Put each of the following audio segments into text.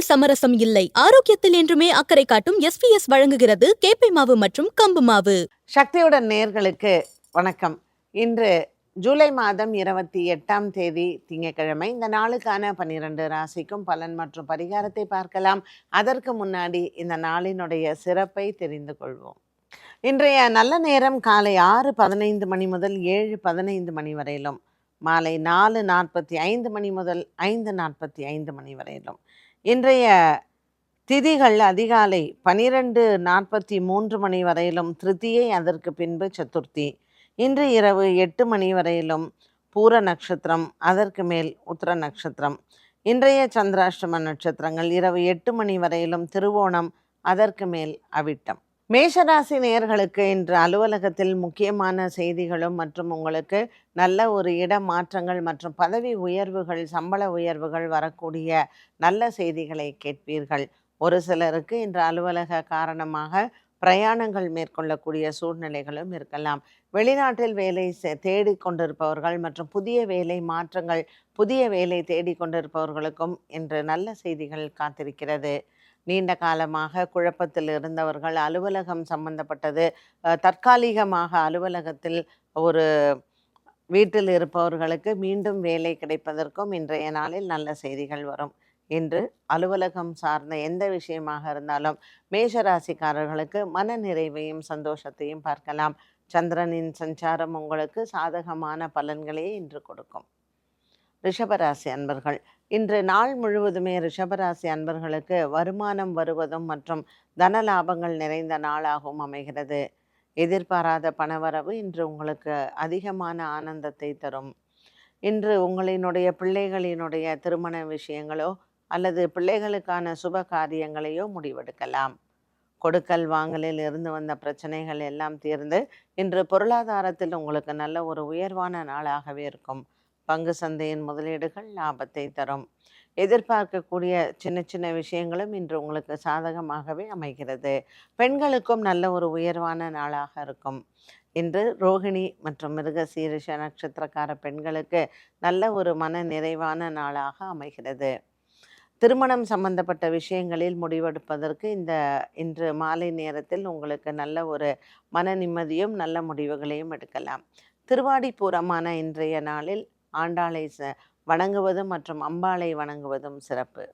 உணவில் சமரசம் இல்லை. ஆரோக்கியத்தில் என்றுமே அக்கறை காட்டும் எஸ்பிஎஸ் வழங்குகிறது கேப்பை மாவு மற்றும் கம்பு மாவு. சக்தியுடன் நேர்களுக்கு வணக்கம். இன்று ஜூலை மாதம் இருபத்தி எட்டாம் தேதி திங்கட்கிழமை. இந்த நாளுக்கான பன்னிரண்டு ராசிக்கும் பலன் மற்றும் பரிகாரத்தை பார்க்கலாம். அதற்கு முன்னாடி இந்த நாளினுடைய சிறப்பை தெரிந்து கொள்வோம். இன்றைய நல்ல நேரம் காலை ஆறு பதினைந்து மணி முதல் ஏழு பதினைந்து மணி வரையிலும் மாலை நாலு நாற்பத்தி ஐந்து மணி முதல் ஐந்து நாற்பத்தி ஐந்து மணி வரையிலும். இன்றைய திதிகள் அதிகாலை பனிரெண்டு நாற்பத்தி மூன்று மணி வரையிலும் திருத்தியை அதற்கு பின்பு சதுர்த்தி. இன்று இரவு எட்டு மணி வரையிலும் பூர நட்சத்திரம் அதற்கு மேல் உத்திர நட்சத்திரம். இன்றைய சந்திராஷ்டம நட்சத்திரங்கள் இரவு எட்டு மணி வரையிலும் திருவோணம் அதற்கு மேல் அவிட்டம். மேஷராசி நேயர்களுக்கு இன்று அலுவலகத்தில் முக்கியமான செய்திகளும் மற்றும் உங்களுக்கு நல்ல ஒரு இட மாற்றங்கள் மற்றும் பதவி உயர்வுகள் சம்பள உயர்வுகள் வரக்கூடிய நல்ல செய்திகளை கேட்பீர்கள். ஒரு சிலருக்கு இன்று அலுவலக காரணமாக பிரயாணங்கள் மேற்கொள்ளக்கூடிய சூழ்நிலைகளும் இருக்கலாம். வெளிநாட்டில் வேலை தேடி கொண்டிருப்பவர்கள் மற்றும் புதிய வேலை மாற்றங்கள் புதிய வேலை தேடி கொண்டிருப்பவர்களுக்கும் இன்று நல்ல செய்திகள் காத்திருக்கிறது. நீண்ட காலமாக குழப்பத்தில் இருந்தவர்கள் அலுவலகம் சம்பந்தப்பட்டது தற்காலிகமாக அலுவலகத்தில் ஒரு வீட்டில் இருப்பவர்களுக்கு மீண்டும் வேலை கிடைப்பதற்கும் இன்றைய நாளில் நல்ல செய்திகள் வரும். இன்று அலுவலகம் சார்ந்த எந்த விஷயமாக இருந்தாலும் மேஷராசிக்காரர்களுக்கு மன நிறைவையும் சந்தோஷத்தையும் பார்க்கலாம். சந்திரனின் சஞ்சாரம் உங்களுக்கு சாதகமான பலன்களையே இன்று கொடுக்கும். ரிஷபராசி அன்பர்கள் இன்று நாள் முழுவதுமே ரிஷபராசி அன்பர்களுக்கு வருமானம் வருவதும் மற்றும் தன லாபங்கள் நிறைந்த நாளாகவும் அமைகிறது. எதிர்பாராத பணவரவு இன்று உங்களுக்கு அதிகமான ஆனந்தத்தை தரும். இன்று உங்களினுடைய பிள்ளைகளினுடைய திருமண விஷயங்களோ அல்லது பிள்ளைகளுக்கான சுப காரியங்களையோ முடிவெடுக்கலாம். கொடுக்கல் வாங்கலில் இருந்து வந்த பிரச்சனைகள் எல்லாம் தீர்ந்து இன்று பொருளாதாரத்தில் உங்களுக்கு நல்ல ஒரு உயர்வான நாளாகவே இருக்கும். பங்கு சந்தையின் முதலீடுகள் லாபத்தை தரும். எதிர்பார்க்கக்கூடிய சின்ன சின்ன விஷயங்களும் இன்று உங்களுக்கு சாதகமாகவே அமைகிறது. பெண்களுக்கும் நல்ல ஒரு உயர்வான நாளாக இருக்கும். இன்று ரோகிணி மற்றும் மிருக சீரிஷ நட்சத்திரக்கார பெண்களுக்கு நல்ல ஒரு மன நிறைவான நாளாக அமைகிறது. திருமணம் சம்பந்தப்பட்ட விஷயங்களில் முடிவெடுப்பதற்கு இந்த இன்று மாலை நேரத்தில் உங்களுக்கு நல்ல ஒரு மன நிம்மதியும் நல்ல முடிவுகளையும் எடுக்கலாம். திருவாடி பூரமான இன்றைய நாளில் ஆண்டாளை வணங்குவதும் மற்றும் அம்பாளை வணங்குவதும் சிறப்பு.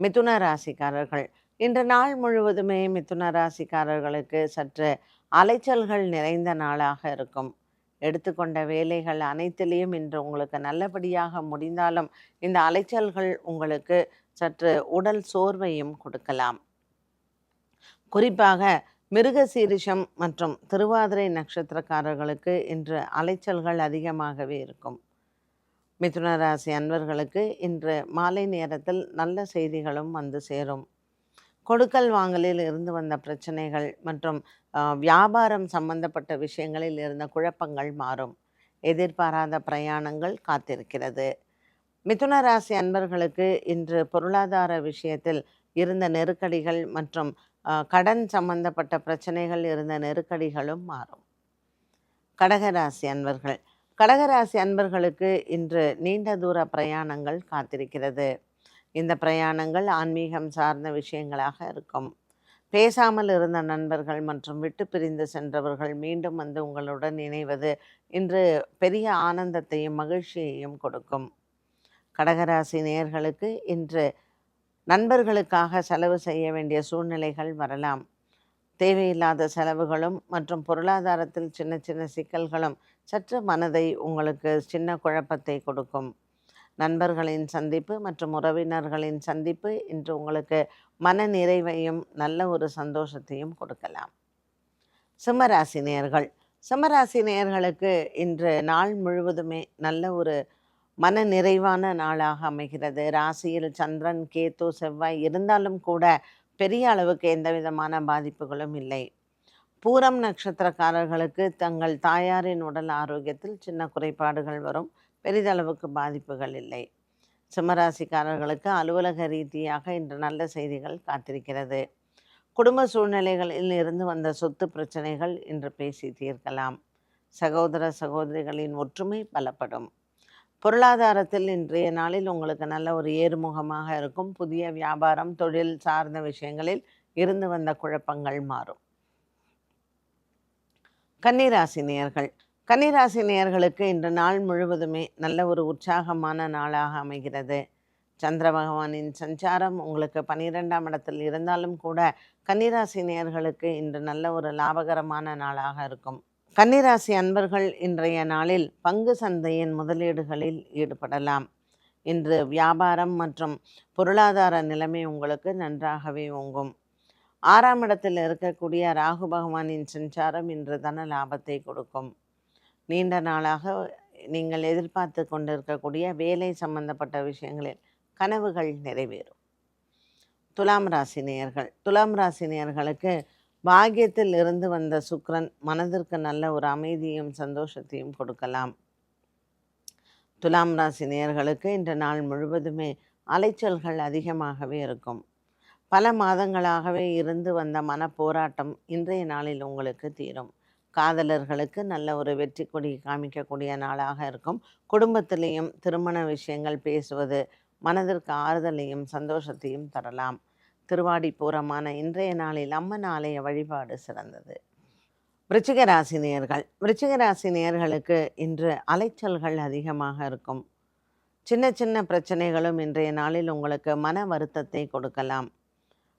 மிதுன ராசிக்காரர்கள். இன்று நாள் முழுவதுமே மிதுன ராசிக்காரர்களுக்கு சற்று அலைச்சல்கள் நிறைந்த நாளாக இருக்கும். எடுத்துக்கொண்ட வேலைகள் அனைத்திலையும் இன்று உங்களுக்கு நல்லபடியாக முடிந்தாலும் இந்த அலைச்சல்கள் உங்களுக்கு சற்று உடல் சோர்வையும் கொடுக்கலாம். குறிப்பாக மிருக சீரிஷம் மற்றும் திருவாதிரை நட்சத்திரக்காரர்களுக்கு இன்று அலைச்சல்கள் அதிகமாகவே இருக்கும். மிதுன ராசி அன்பர்களுக்கு இன்று மாலை நேரத்தில் நல்ல செய்திகளும் வந்து சேரும். கொடுக்கல் வாங்கலில் இருந்து வந்த பிரச்சனைகள் மற்றும் வியாபாரம் சம்பந்தப்பட்ட விஷயங்களில் இருந்த குழப்பங்கள் மாறும். எதிர்பாராத பிரயாணங்கள் காத்திருக்கிறது. மிதுன ராசி அன்பர்களுக்கு இன்று பொருளாதார விஷயத்தில் இருந்த நெருக்கடிகள் மற்றும் கடன் சம்பந்தப்பட்ட பிரச்சனைகள் இருந்த நெருக்கடிகளும் மாறும். கடகராசி அன்பர்கள் கடகராசி அன்பர்களுக்கு இன்று நீண்ட தூர பிரயாணங்கள் காத்திருக்கிறது. இந்த பிரயாணங்கள் ஆன்மீகம் சார்ந்த விஷயங்களாக இருக்கும். பேசாமல் இருந்த நண்பர்கள் மற்றும் விட்டு பிரிந்து சென்றவர்கள் மீண்டும் வந்து உங்களுடன் இணைவது இன்று பெரிய ஆனந்தத்தையும் மகிழ்ச்சியையும் கொடுக்கும். கடகராசி நேர்களுக்கு இன்று நண்பர்களுக்காக செலவு செய்ய வேண்டிய சூழ்நிலைகள் வரலாம். தேவையில்லாத செலவுகளும் மற்றும் பொருளாதாரத்தில் சின்ன சின்ன சிக்கல்களும் சற்று மனதை உங்களுக்கு சின்ன குழப்பத்தை கொடுக்கும். நண்பர்களின் சந்திப்பு மற்றும் உறவினர்களின் சந்திப்பு இன்று உங்களுக்கு மன நிறைவையும் நல்ல ஒரு சந்தோஷத்தையும் கொடுக்கலாம். சிம்மராசி நேர்கள் சிம்மராசி நேர்களுக்கு இன்று நாள் முழுவதுமே நல்ல ஒரு மன நிறைவான நாளாக அமைகிறது. ராசியில் சந்திரன் கேத்து செவ்வாய் இருந்தாலும் கூட பெரிய அளவுக்கு எந்த விதமான பாதிப்புகளும் இல்லை. பூரம் நட்சத்திரக்காரர்களுக்கு தங்கள் தாயாரின் உடல் ஆரோக்கியத்தில் சின்ன குறைபாடுகள் வரும். பெரிதளவுக்கு பாதிப்புகள் இல்லை. சிம்மராசிக்காரர்களுக்கு அலுவலக ரீதியாக இன்று நல்ல செய்திகள் காத்திருக்கிறது. குடும்ப சூழ்நிலைகளில் இருந்து வந்த சொத்து பிரச்சனைகள் இன்று பேசி தீர்க்கலாம். சகோதர சகோதரிகளின் ஒற்றுமை பலப்படும். பொருளாதாரத்தில் இன்றைய நாளில் உங்களுக்கு நல்ல ஒரு ஏறுமுகமாக இருக்கும். புதிய வியாபாரம் தொழில் சார்ந்த விஷயங்களில் இருந்து வந்த குழப்பங்கள் மாறும். கன்னிராசி நேயர்கள் கன்னிராசி நேயர்களுக்கு இன்று நாள் முழுவதுமே நல்ல ஒரு உற்சாகமான நாளாக அமைகிறது. சந்திர பகவானின் சஞ்சாரம் உங்களுக்கு பன்னிரெண்டாம் இடத்தில் இருந்தாலும் கூட கன்னிராசி நேயர்களுக்கு இன்று நல்ல ஒரு லாபகரமான நாளாக இருக்கும். கன்னிராசி அன்பர்கள் இன்றைய நாளில் பங்கு சந்தையின் முதலீடுகளில் ஈடுபடலாம். இன்று வியாபாரம் மற்றும் பொருளாதார நிலைமை உங்களுக்கு நன்றாகவே ஓங்கும். ஆறாம் இடத்தில் இருக்கக்கூடிய ராகு பகவானின் சஞ்சாரம் இன்று தன லாபத்தை கொடுக்கும். நீண்ட நாளாக நீங்கள் எதிர்பார்த்து கொண்டிருக்கக்கூடிய வேலை சம்பந்தப்பட்ட விஷயங்களில் கனவுகள் நிறைவேறும். துலாம் ராசி நேயர்கள் துலாம் ராசி நேயர்களுக்கு பாக்கியத்தில் இருந்து வந்த சுக்ரன் மனதிற்கு நல்ல ஒரு அமைதியும் சந்தோஷத்தையும் கொடுக்கலாம். துலாம் ராசி நேயர்களுக்கு இன்று நாள் முழுவதுமே அலைச்சல்கள் அதிகமாகவே இருக்கும். பல மாதங்களாகவே இருந்து வந்த மன போராட்டம் இன்றைய நாளில் உங்களுக்கு தீரும். காதலர்களுக்கு நல்ல ஒரு வெற்றி கொடி காமிக்கக்கூடிய நாளாக இருக்கும். குடும்பத்திலையும் திருமண விஷயங்கள் பேசுவது மனதிற்கு ஆறுதலையும் சந்தோஷத்தையும் தரலாம். திருவாடி பூரமான இன்றைய நாளில் அம்மன் ஆலய வழிபாடு சிறந்தது. விருச்சிக ராசி இன்று அலைச்சல்கள் அதிகமாக இருக்கும். சின்ன சின்ன பிரச்சனைகளும் இன்றைய நாளில் உங்களுக்கு மன வருத்தத்தை கொடுக்கலாம்.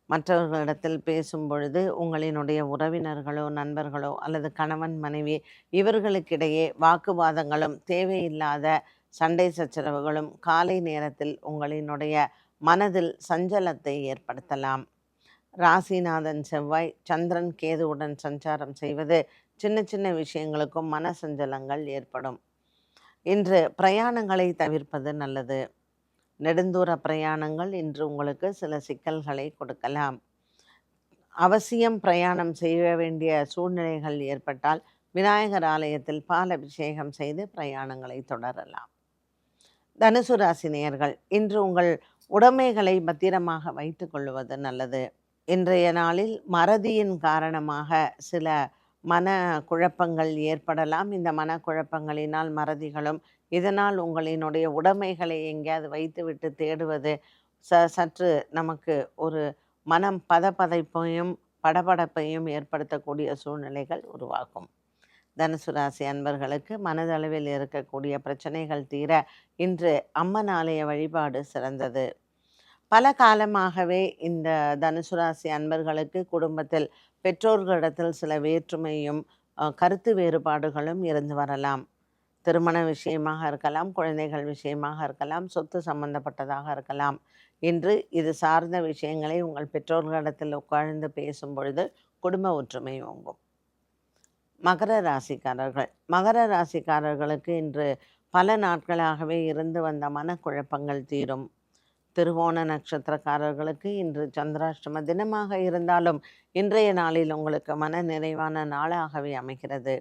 மற்றவர்களிடத்தில் பேசும் பொழுது உங்களினுடைய உறவினர்களோ நண்பர்களோ அல்லது கணவன் மனைவி இவர்களுக்கிடையே வாக்குவாதங்களும் தேவையில்லாத சண்டை சச்சரவுகளும் காலை நேரத்தில் உங்களினுடைய மனதில் சஞ்சலத்தை ஏற்படுத்தலாம். ராசிநாதன் செவ்வாய் சந்திரன் கேதுவுடன் சஞ்சாரம் செய்வது சின்ன சின்ன விஷயங்களுக்கும் மன சஞ்சலங்கள் ஏற்படும். இன்று பிரயாணங்களை தவிர்ப்பது நல்லது. நெடுந்தூர பிரயாணங்கள் இன்று உங்களுக்கு சில சிக்கல்களை கொடுக்கலாம். அவசியம் பிரயாணம் செய்ய வேண்டிய சூழ்நிலைகள் ஏற்பட்டால் விநாயகர் ஆலயத்தில் பால் அபிஷேகம் செய்து பிரயாணங்களை தொடரலாம். தனுசு ராசி நேயர்கள் இன்று உங்கள் உடைமைகளை பத்திரமாக வைத்து கொள்வது நல்லது. இன்றைய நாளில் மறதியின் காரணமாக சில மன குழப்பங்கள் ஏற்படலாம். இந்த மனக்குழப்பங்களினால் மறதிகளும் இதனால் உங்களினுடைய உடைமைகளை எங்கேயாவது வைத்துவிட்டு தேடுவது ச சற்று நமக்கு ஒரு மனம் பதப்பதைப்பையும் படபடப்பையும் ஏற்படுத்தக்கூடிய சூழ்நிலைகள் உருவாகும். தனுசு ராசி அன்பர்களுக்கு மனதளவில் இருக்கக்கூடிய பிரச்சனைகள் தீர இன்று அம்மன் ஆலய வழிபாடு சிறந்தது. பல காலமாகவே இந்த தனுசு ராசி அன்பர்களுக்கு குடும்பத்தில் பெற்றோர்களிடத்தில் சில வேற்றுமையும் கருத்து வேறுபாடுகளும் இருந்து வரலாம். திருமண விஷயமாக இருக்கலாம் குழந்தைகள் விஷயமாக இருக்கலாம் சொத்து சம்பந்தப்பட்டதாக இருக்கலாம். இன்று இது சார்ந்த விஷயங்களை உங்கள் பெற்றோர்களிடத்தில் உட்கார்ந்து பேசும் பொழுது குடும்ப ஒற்றுமை ஓங்கும். மகர ராசிக்காரர்கள். மகர ராசிக்காரர்களுக்கு இன்று பல நாட்களாகவே இருந்து வந்த மனக்குழப்பங்கள் தீரும். திருவோண நட்சத்திரக்காரர்களுக்கு இன்று சந்திராஷ்டம தினமாக இருந்தாலும் இன்றைய நாளில் உங்களுக்கு மன நிறைவான நாளாகவே அமைகிறது.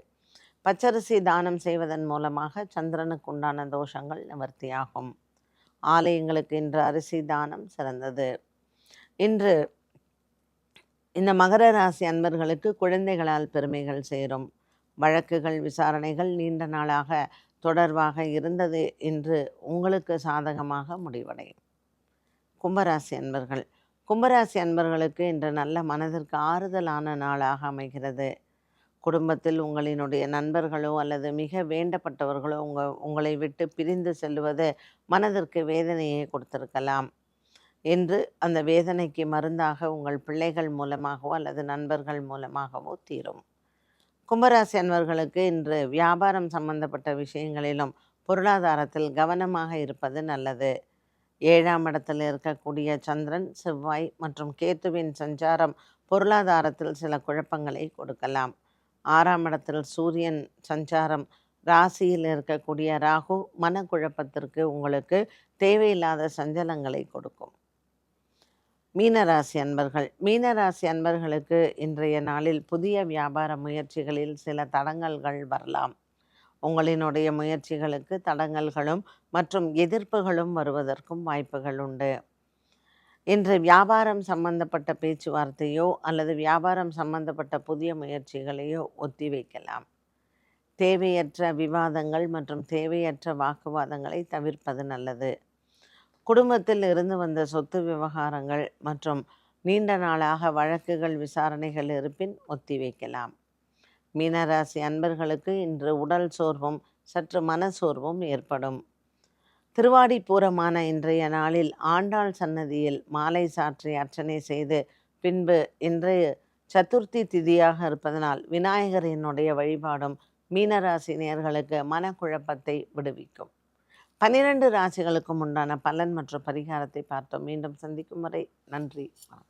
பச்சரிசி தானம் செய்வதன் மூலமாக சந்திரனுக்கு உண்டான தோஷங்கள் நிவர்த்தியாகும். ஆலயங்களுக்கு இன்று அரிசி தானம் சிறந்தது. இன்று இந்த மகர ராசி அன்பர்களுக்கு குழந்தைகளால் பெருமைகள் சேரும். வழக்குகள் விசாரணைகள் நீண்ட நாளாக தொடர்பாக இருந்தது என்று உங்களுக்கு சாதகமாக முடிவடையும். கும்பராசி அன்பர்கள். கும்பராசி அன்பர்களுக்கு இன்று நல்ல மனதிற்கு ஆறுதலான நாளாக அமைகிறது. குடும்பத்தில் உங்களினுடைய நண்பர்களோ அல்லது மிக வேண்டப்பட்டவர்களோ உங்கள் உங்களை விட்டு பிரிந்து செல்வது மனதிற்கு வேதனையை கொடுத்திருக்கலாம். என்று அந்த வேதனைக்கு மருந்தாக உங்கள் பிள்ளைகள் மூலமாகவோ அல்லது நண்பர்கள் மூலமாகவோ தீரும். கும்பராசி அன்பர்களுக்கு இன்று வியாபாரம் சம்பந்தப்பட்ட விஷயங்களிலும் பொருளாதாரத்தில் கவனமாக இருப்பது நல்லது. ஏழாம் இடத்தில் இருக்கக்கூடிய சந்திரன் செவ்வாய் மற்றும் கேத்துவின் சஞ்சாரம் பொருளாதாரத்தில் சில குழப்பங்களை கொடுக்கலாம். ஆறாம் இடத்தில் சூரியன் சஞ்சாரம் ராசியில் இருக்கக்கூடிய ராகு மனக்குழப்பத்திற்கு உங்களுக்கு தேவையில்லாத சஞ்சலங்களை கொடுக்கும். மீனராசி அன்பர்கள் மீனராசி அன்பர்களுக்கு இன்றைய நாளில் புதிய வியாபார முயற்சிகளில் சில தடங்கல்கள் வரலாம். உங்களினுடைய முயற்சிகளுக்கு தடங்கல்களும் மற்றும் எதிர்ப்புகளும் வருவதற்கும் வாய்ப்புகள் உண்டு. இன்று வியாபாரம் சம்பந்தப்பட்ட பேச்சுவார்த்தையோ அல்லது வியாபாரம் சம்பந்தப்பட்ட புதிய முயற்சிகளையோ ஒத்தி வைக்கலாம். தேவையற்ற விவாதங்கள் மற்றும் தேவையற்ற வாக்குவாதங்களை தவிர்ப்பது நல்லது. குடும்பத்தில் இருந்து வந்த சொத்து விவகாரங்கள் மற்றும் நீண்ட நாளாக வழக்குகள் விசாரணைகள் இருப்பின் ஒத்திவைக்கலாம் மீனராசி அன்பர்களுக்கு இன்று உடல் சோர்வும் சற்று மனசோர்வும் ஏற்படும். திருவாடிப்பூரமான இன்றைய நாளில் ஆண்டாள் சன்னதியில் மாலை சாற்றி அர்ச்சனை செய்து பின்பு இன்றைய சதுர்த்தி திதியாக இருப்பதனால் விநாயகரினுடைய வழிபாடும் மீனராசி நேயர்களுக்கு மனக்குழப்பத்தை விடுவிக்கும். பன்னிரண்டு ராசிகளுக்கும் உண்டான பலன் மற்றும் பரிகாரத்தை பார்த்தோம். மீண்டும் சந்திக்கும் வரை நன்றி வணக்கம்.